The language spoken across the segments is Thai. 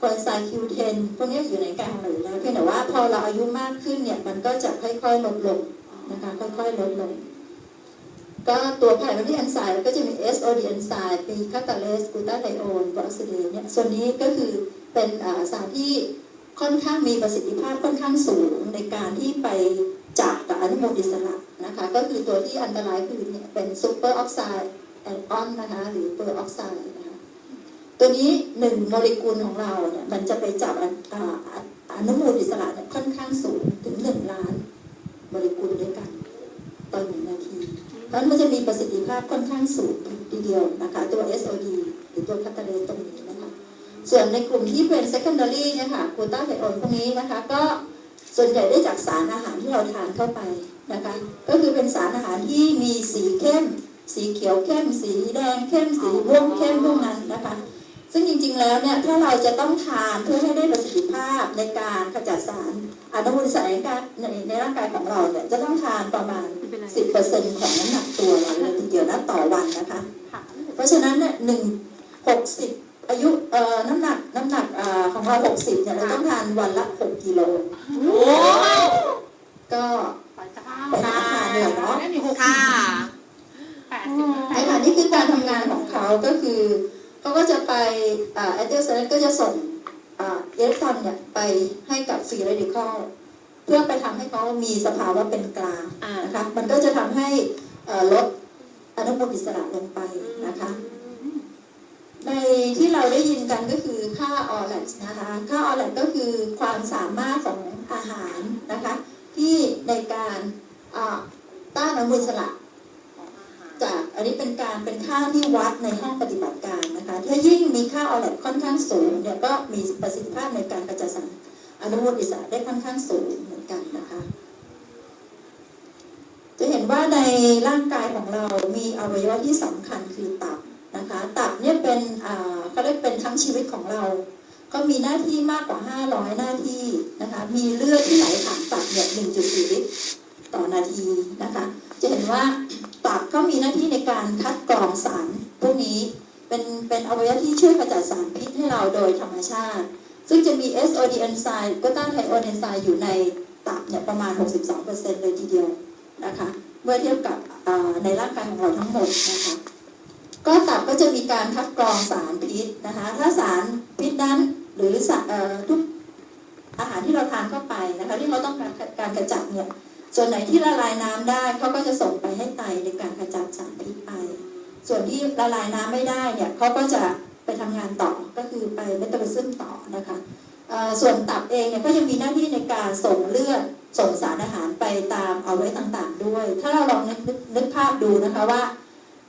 คอนไซน์ Q10 พวกนี้อยู่ในการหรือแล้วเพียงแต่ว่าพอเราอายุมากขึ้นเนี่ยมันก็จะค่อยๆลดลงนะคะค่อยๆลดลง ก็ตัวไพร i ี a อนไซม์ก็จะมี SOD อนไซม์มีคาตาเลสกูตาไทโอนบรอกซิเลเนี่ยส่วนนี้ก็คือเป็นสารที่ค่อนข้างมีประสิทธิภาพค่อนข้างสูงในการที่ไปจับกับอนุมูลอิสระนะคะก็คือตัวที่อันตรายคือเนี่ยเป็นซูเปอร์ออกไซด์แอนออนนะคะหรือเปอร์ออกไซด์นะคะ ตัวนี้หนึ่งโมเลกุลของเราเนี่ยมันจะไปจับอนุมูลอิสระเนี่ยค่อนข้างสูงถึงหนึ่งล้านโมเลกุลด้วยกันต่อหนึ่งนาทีเพราะนั้นมันจะมีประสิทธิภาพค่อนข้างสูงทีเดียวนะคะตัว SOD หรือตัวคาตาเลตรงนี้นะคะส่วนในกลุ่มที่เป็น secondary เนี่ยค่ะกูต้าไทโอนพวกนี้นะคะ ก็ส่วนใหญ่ได้จากสารอาหารที่เราทานเข้าไปนะคะก็คือเป็นสารอาหารที่มีสีเข้ม สีเขียวเข้ม สีแดงเข้มสีม่วงเข้มพวกนั้นนะคะ ซึ่ง จริงๆแล้วเนี่ยถ้าเราจะต้องทานเพื่อให้ได้ประสิทธิภาพในการขจัดสารอนุมูลอิสระในร่างกายในในร่างกายของเราเนี่ยจะต้องทานประมาณ 10%ของน้ำหนักตัวเราเลยทีเดียวนะต่อวันนะคะ เพราะฉะนั้นเนี่ยหนึ่งหกสิบอายุเอ่อน้ำหนักน้ำหนักเอ่อของเราหกสิบเนี่ยเราต้องทานวันละหกกิโลโอ้ก็ไปหาทานเลยเนาะค่ะแปดสิบไอ้ค่ะนี่คือการทำงานของเขาก็คือ เขาก็จะไปแอนติโอไซด์ก็จะส่งอ่าอิเล็กตรอนเนี่ยไปให้กับฟรีเรดิคอลเพื่อไปทำให้เขามีสภาวะเป็นกลางอ่านะคะมันก็จะทำให้เอ่อลดอนุมูลอิสระลงไปนะคะ ในที่เราได้ยินกันก็คือค่าออแลกนะคะค่าออแลกก็คือความสามารถของอาหารนะคะที่ในการอ่าต้านอนุมูลอิสระจาก อันนี้เป็นการเป็นค่าที่วัดในห้องปฏิบัติการนะคะถ้ายิ่งมีค่าออแลกค่อนข้างสูงเนี่ยก็มีประสิทธิภาพในการกระจายสารอนุมูลอิสระได้ค่อนข้างสูงเหมือนกันนะคะ จะเห็นว่าในร่างกายของเรามีอวัยวะที่สำคัญคือตับนะคะ ตับเนี่ยเป็นเขาเรียกเป็นทั้งชีวิตของเรา ก็มีหน้าที่มากกว่า 500 หน้าที่นะคะ มีเลือดที่ไหลผ่านตับเนี่ย1.4 ลิตรต่อนาทีนะคะ จะเห็นว่า ตับก็มีหน้าที่ในการคัดกรองสารพวกนี้เป็นเป็นอวัยวะที่ช่วยกระจัดสารพิษให้เราโดยธรรมชาติ ซึ่งจะมี SOD เอนไซม์ก็ต้านไทโอนเอนไซม์อยู่ในตับเนี่ยประมาณ 62%เลยทีเดียวนะคะเมื่อเทียบกับในร่างกายของเราทั้งหมดนะคะก็ตับก็จะมีการคัดกรองสารพิษนะคะถ้าสารพิษนั้นหรือสารทุกอาหารที่เราทานเข้าไปนะคะที่เขาต้องการการกระจัดเนี่ยส่วนไหนที่ละลายน้ำได้ ให้ไตในการกระจัดสารพิษไป ส่วนที่ละลายน้ำไม่ได้เนี่ยเขาก็จะไปทำงานต่อก็คือไปเมตาบอลิซึมต่อนะคะส่วนตับเองเนี่ยก็ยังมีหน้าที่ในการส่งเลือดส่งสารอาหารไปตามเอาไว้ต่างๆ ด้วย ถ้าเราลองนึกนึกนึกภาพดูนะคะว่า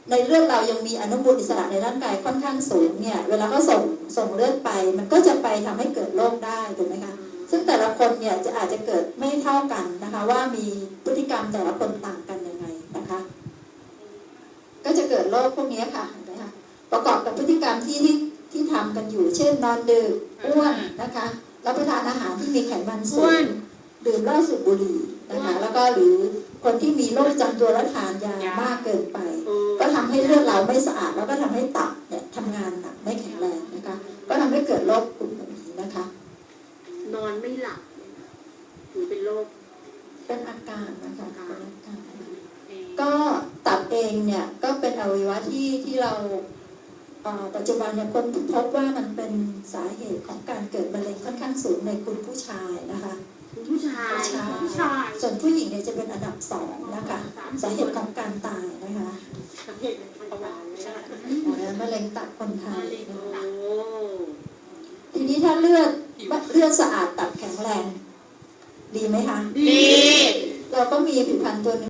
ในเลือดเรายังมีอนุมูลอิสระในร่างกายค่อนข้างสูงเนี่ยเวลาเขาส่งส่งเลือดไป มันก็จะไปทำให้เกิดโรคได้ถูกไหมคะซึ่งแต่ละคนเนี่ยจะอาจจะเกิดไม่เท่ากันนะคะว่ามีพฤติกรรมแต่ละคนต่างกันยังไงนะคะ ก็จะเกิด โรคพวกนี้ค่ะเห็นไหมคะประกอบกับพฤติกรรมที่ที่ที่ทำกันอยู่ เช่นนอนดึกอ้วนนะคะรับประทานอาหารที่มีไขมันสูอ้วงนดื่มเหล้าสูบบุหรี่นะคะแล้วก็หรือคนที่มีโรคประจำตัวและทานยามากเกินไป ก็ทำให้เลือดเราไม่สะอาด แล้วก็ทำให้ตับเนี่ยทำงานหนักไม่แข็งแรงนะคะ ก็ทำให้เกิดโรคกลุ่มนี้นะคะ นอนไม่หลับหรือเป็นโรคเป็นอาการนะคะเป็นอาการเองก็ตับเองเนี่ยก็เป็น อวัยวะที่ที่เราเอ่อปัจจุบันเนี่ยคนพบว่ามันเป็นสาเหตุของการเกิดมะเร็งค่อนข้างสูงในคุณผู้ชายนะคะผู้ชายผู้ชายผู้ชายส่วนผู้หญิงเนี่ยจะเป็นอันดับสองนะคะสาเหตุของการตายนะคะสาเหตุมันประวัติใช่ไหมมะเร็งตับคนไทยโอ้ทีนี้ถ้าเลือดเลือดสะอาดตับแข็งแรง ดีไหมคะ ดี เราก็มีผลิตภัณฑ์ตัวหนึง